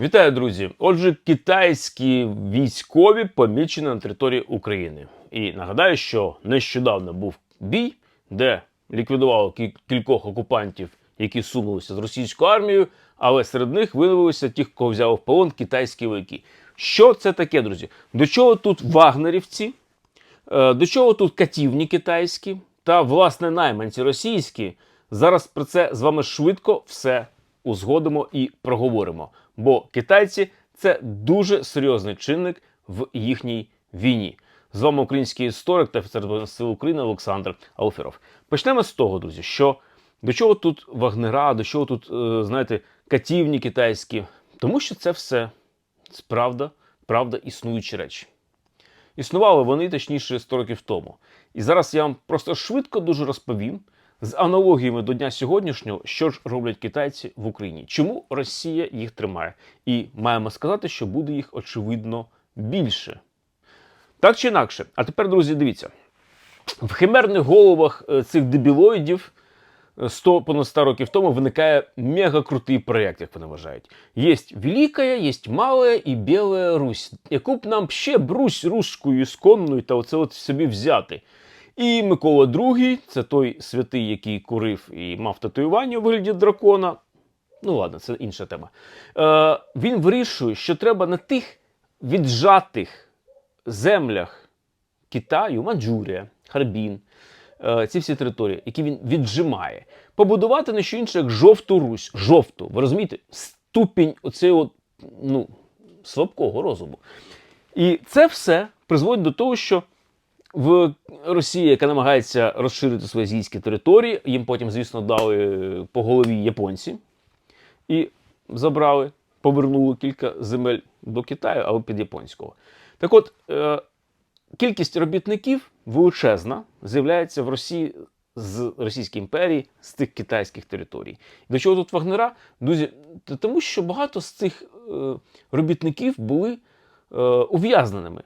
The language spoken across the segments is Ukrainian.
Вітаю, друзі! Отже, китайські військові помічені на території України. І нагадаю, що нещодавно був бій, де ліквідували кількох окупантів, які сунулися з російською армією, але серед них виявилися ті, кого взяв в полон китайські вояки. Що це таке, друзі? До чого тут вагнерівці? Е, До чого тут катівні китайські та власне найманці російські? Зараз про це з вами швидко все узгодимо і проговоримо. Бо китайці це дуже серйозний чинник в їхній війні. З вами український історик та офіцер Збройних сил України Олександр Алферов. Почнемо з того, друзі, що до чого тут вагнера, до чого тут, е, знаєте, катівні китайські? Тому що це все справда, правда, існуючі речі. Існували вони, точніше, 100 років тому. І зараз я вам просто швидко дуже розповім з аналогіями до дня сьогоднішнього, що ж роблять китайці в Україні. Чому Росія їх тримає? І маємо сказати, що буде їх очевидно більше. Так чи інакше. А тепер, друзі, дивіться. В химерних головах е, цих дебілоїдів е, 100 понад 100 років тому виникає мега крутий проєкт, як вони вважають. Єсть велика, єсть мала і біла Русь, яку б нам ще брусь русскою ісконною та оце от собі взяти. І Микола II, це той святий, який курив і мав татуювання у вигляді дракона. Ну ладно, це інша тема. Е, він вирішує, що треба на тих віджатих землях Китаю, Манджурія, Харбін, е, ці всі території, які він віджимає, побудувати не що інше, як жовту Русь. Жовту. Ви розумієте? Ступінь от, ну, слабкого розуму. І це все призводить до того, що в Росії, яка намагається розширити свої азійські території, їм потім, звісно, дали по голові японці і забрали, повернули кілька земель до Китаю, але під японського. Так от, е, кількість робітників величезна з'являється в Росії з Російської імперії, з тих китайських територій. До чого тут вагнера? Друзі, тому що багато з цих е, робітників були е, ув'язненими.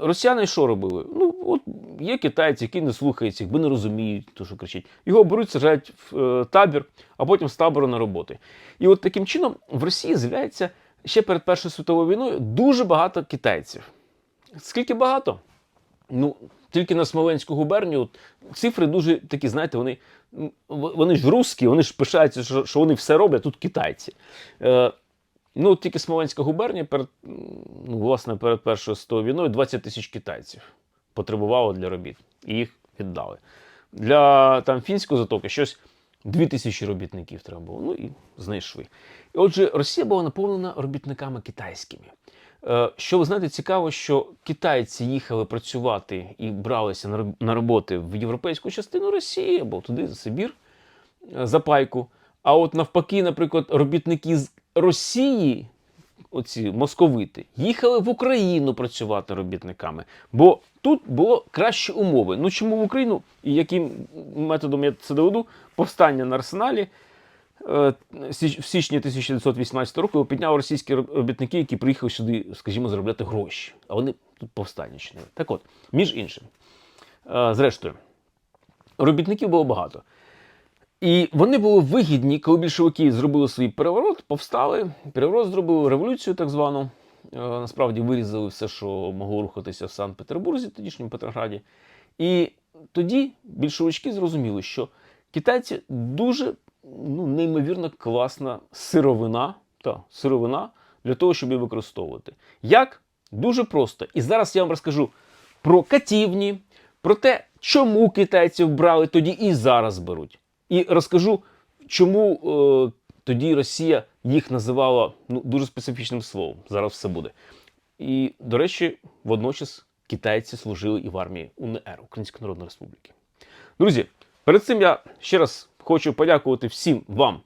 Росіяни що робили? Ну, от є китайці, які не слухаються, якби не розуміють, то що кричить. Його беруть, сажають в е, табір, а потім з табору на роботи. І от таким чином в Росії з'являється ще перед Першою світовою війною дуже багато китайців. Скільки багато? Ну, тільки на Смоленську губернію цифри дуже такі, знаєте, вони, вони ж русські, вони ж пишаються, що вони все роблять, тут китайці. Е, ну, тільки Смоленська губернія перед, ну, власне, перед Першою світовою війною 20 тисяч китайців потребувало для робіт. І їх віддали. Для там, фінської затоки щось 2 тисячі робітників треба було. Ну і знайшли. І отже, Росія була наповнена робітниками китайськими. Е, Що ви знаєте, цікаво, що китайці їхали працювати і бралися на роботи в європейську частину Росії або туди, за Сибір, е, за пайку. А от навпаки, наприклад, робітники з Росії, оці московити, їхали в Україну працювати робітниками, бо тут було кращі умови. Ну чому в Україну і яким методом я це доведу? Повстання на арсеналі е, в січні 1918 року підняли російські робітники, які приїхали сюди, скажімо, заробляти гроші. А вони тут повстання чинили. Так от, між іншим, е, зрештою, робітників було багато. І вони були вигідні, коли більшовики зробили свій переворот, повстали, переворот зробили революцію так звану. Е, Насправді вирізали все, що могло рухатися в Санкт-Петербурзі, тодішньому Петрограді. І тоді більшовички зрозуміли, що китайці дуже ну, неймовірно класна сировина, та, сировина для того, щоб її використовувати. Як? Дуже просто. І зараз я вам розкажу про катівні, про те, чому китайців брали тоді і зараз беруть. І розкажу, чому е, тоді Росія їх називала ну, дуже специфічним словом. Зараз все буде. І, до речі, водночас китайці служили і в армії УНР Української Народної Республіки. Друзі, перед цим я ще раз хочу подякувати всім вам,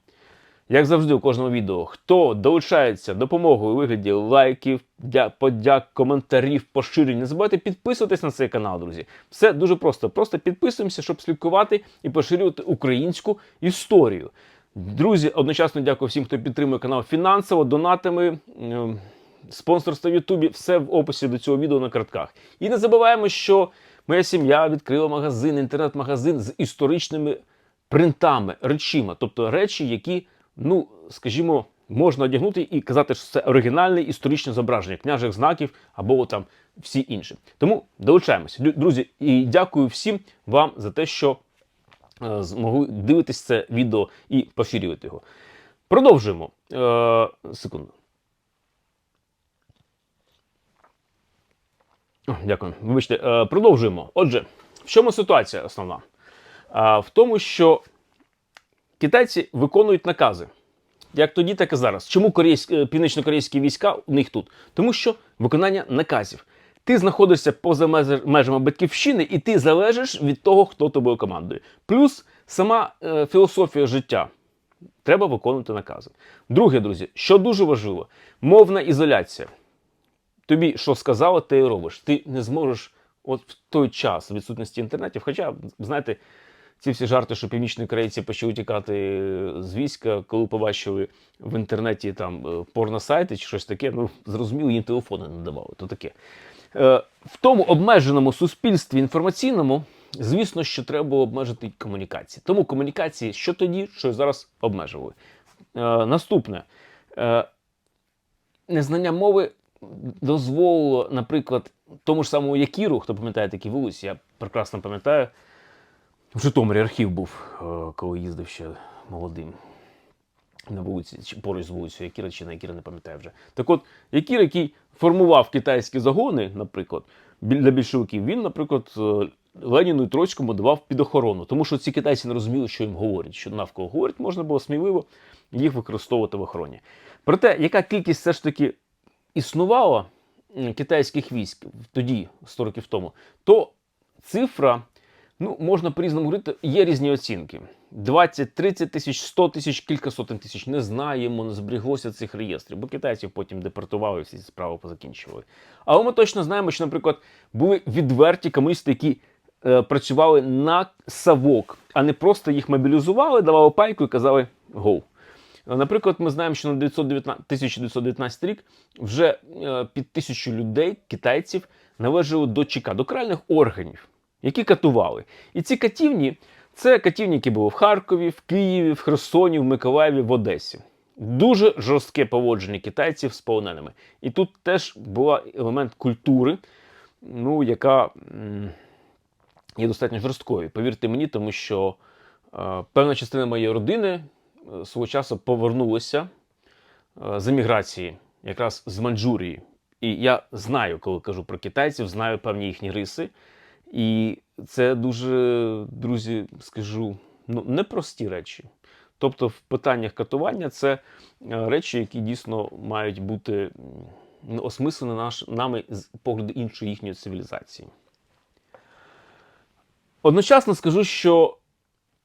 як завжди, у кожному відео, хто долучається допомогою у вигляді лайків, дя- подяк, коментарів, поширень. Не забувайте підписуватись на цей канал, друзі. Все дуже просто. Просто підписуємося, щоб слідкувати і поширювати українську історію. Друзі, одночасно дякую всім, хто підтримує канал фінансово, донатами. е, Спонсорство в Ютубі, все в описі до цього відео на картках. І не забуваємо, що моя сім'я відкрила магазин, інтернет-магазин з історичними принтами, речима, тобто речі, які, ну, скажімо, можна одягнути і казати, що це оригінальне історичне зображення княжих знаків або там всі інші. Тому долучаємося. Друзі, і дякую всім вам за те, що е, змогли дивитись це відео і поширювати його. Продовжуємо. Е, секунду. Дякую. Вибачте, Е, продовжуємо. Отже, в чому ситуація основна? В тому, що китайці виконують накази. Як тоді, так і зараз. Чому е, північно-корейські війська у них тут? Тому що виконання наказів. Ти знаходишся поза меж- межами батьківщини, і ти залежиш від того, хто тобою командує. Плюс сама е, філософія життя. Треба виконувати накази. Друге, друзі, що дуже важливо, мовна ізоляція. Тобі що сказали, ти і робиш. Ти не зможеш от в той час відсутності інтернетів. Хоча, знаєте, ці всі жарти, що північні корейці почали тікати з війська, коли побачили в інтернеті там е, порносайти чи щось таке, ну зрозуміло, їм телефони не давали. То таке. Е, В тому обмеженому суспільстві інформаційному, звісно, що треба обмежити комунікації. Тому комунікації що тоді, що зараз обмежували. Е, Наступне. Незнання мови дозволило, наприклад, тому ж самому Якіру, хто пам'ятає такі вулиці, я прекрасно пам'ятаю, в Житомирі архів був, е, коли їздив ще молодим. На вулиці, поруч з вулицею Якіра, чи на Якіра, не пам'ятаю вже. Так от, Якір, який формував китайські загони, наприклад, для більшовиків, він, наприклад, е, Леніну і Троцькому давав під охорону, тому що ці китайці не розуміли, що їм говорять, що навколо говорять, можна було сміливо їх використовувати в охороні. Проте, яка кількість все ж таки існувала китайських військ тоді, 100 років тому, то цифра, ну, можна по-різному говорити, є різні оцінки. 20, 30 тисяч, 100 тисяч, кілька сотень тисяч. Не знаємо, не зберіглося цих реєстрів, бо китайців потім депортували, всі ці справи позакінчували. Але ми точно знаємо, що, наприклад, були відверті комуністи, які е, працювали на савок, а не просто їх мобілізували, давали пайку і казали гоу. Е, Наприклад, ми знаємо, що на 919 1919 рік вже е, під тисячу людей, китайців, належали до ЧК, до крайних органів, які катували. І ці катівні це катівні, які були в Харкові, в Києві, в Херсоні, в Миколаєві, в Одесі. Дуже жорстке поводження китайців з полоненими. І тут теж був елемент культури, ну, яка є достатньо жорсткою. Повірте мені, тому що е, певна частина моєї родини е, свого часу повернулася е, з еміграції, якраз з Маньчжурії. І я знаю, коли кажу про китайців, знаю певні їхні риси. І це дуже, друзі, скажу, ну, непрості речі. Тобто, в питаннях катування це е, речі, які дійсно мають бути осмислені наш, нами з погляду іншої їхньої цивілізації. Одночасно скажу, що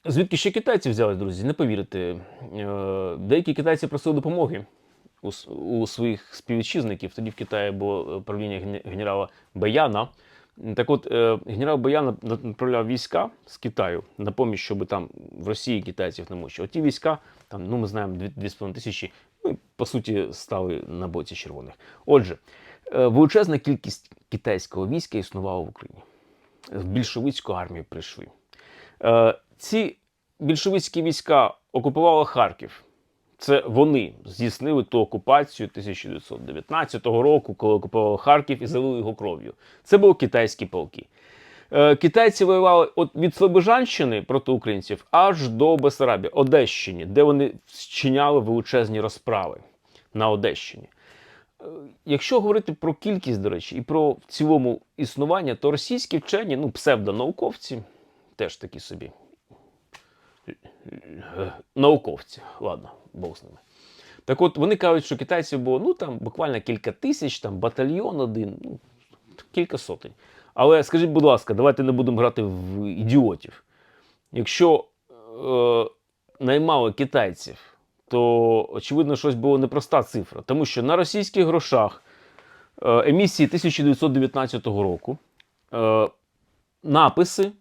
звідки ще китайці взяли, друзі, не повірите. Е, Деякі китайці просили допомоги у, своїх співвітчизників. Тоді в Китаї було правління ген- генерала Баяна. Так от, е, генерал Баян направляв війська з Китаю на поміч, щоб там в Росії китайців не мучили. Ті війська, там, ну ми знаємо, 2,5 тисячі, ну, по суті, стали на боці червоних. Отже, е, величезна кількість китайського війська існувала в Україні. В більшовицьку армію прийшли. Е, Ці більшовицькі війська окупували Харків. Це вони здійснили ту окупацію 1919 року, коли окупували Харків і залили його кров'ю. Це були китайські полки. Е, Китайці воювали от від Слобожанщини проти українців аж до Бесарабії, Одещині, де вони вчиняли величезні розправи на Одещині. Е, Якщо говорити про кількість, до речі, і про в цілому існування, то російські вчені, ну, псевдонауковці, теж такі собі е, науковці. Ладно, Бог з ними. Так от вони кажуть, що китайців було ну там буквально кілька тисяч, там батальйон один, ну, кілька сотень. Але скажіть, будь ласка, давайте не будемо грати в ідіотів. Якщо е, наймали китайців, то очевидно, щось було непроста цифра. Тому що на російських грошах е, емісії 1919 року е, написи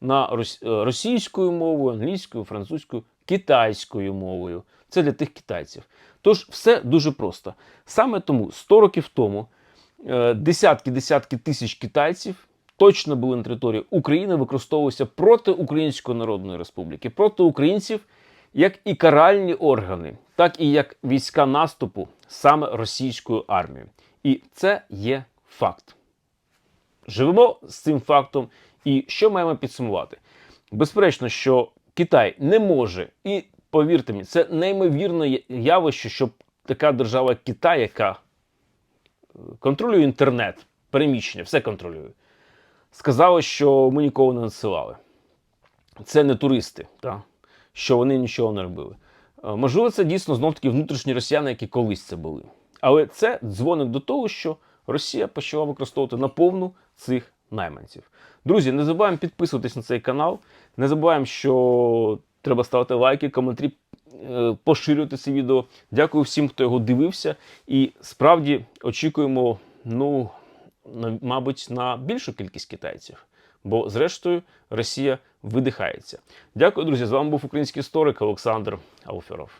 на рос- е, російською мовою, англійською, французькою, китайською мовою. Це для тих китайців. Тож все дуже просто. Саме тому 100 років тому десятки-десятки тисяч китайців точно були на території України, використовувалися проти Української Народної Республіки, проти українців, як і каральні органи, так і як війська наступу саме російською армією. І це є факт. Живемо з цим фактом, і що маємо підсумувати? Безперечно, що Китай не може, і повірте мені, це неймовірне явище, щоб така держава Китай, яка е, контролює інтернет, переміщення, все контролює, сказала, що ми нікого не надсилали. Це не туристи, та? що вони нічого не робили. Е, Можливо, це дійсно знов таки внутрішні росіяни, які колись це були. Але це дзвонить до того, що Росія почала використовувати наповну цих найманців. Друзі, не забуваємо підписуватись на цей канал. Не забуваємо, що треба ставити лайки, коментарі, е, поширювати це відео. Дякую всім, хто його дивився. І справді очікуємо, ну, мабуть, на більшу кількість китайців. Бо, зрештою, Росія видихається. Дякую, друзі. З вами був український історик Олександр Алферов.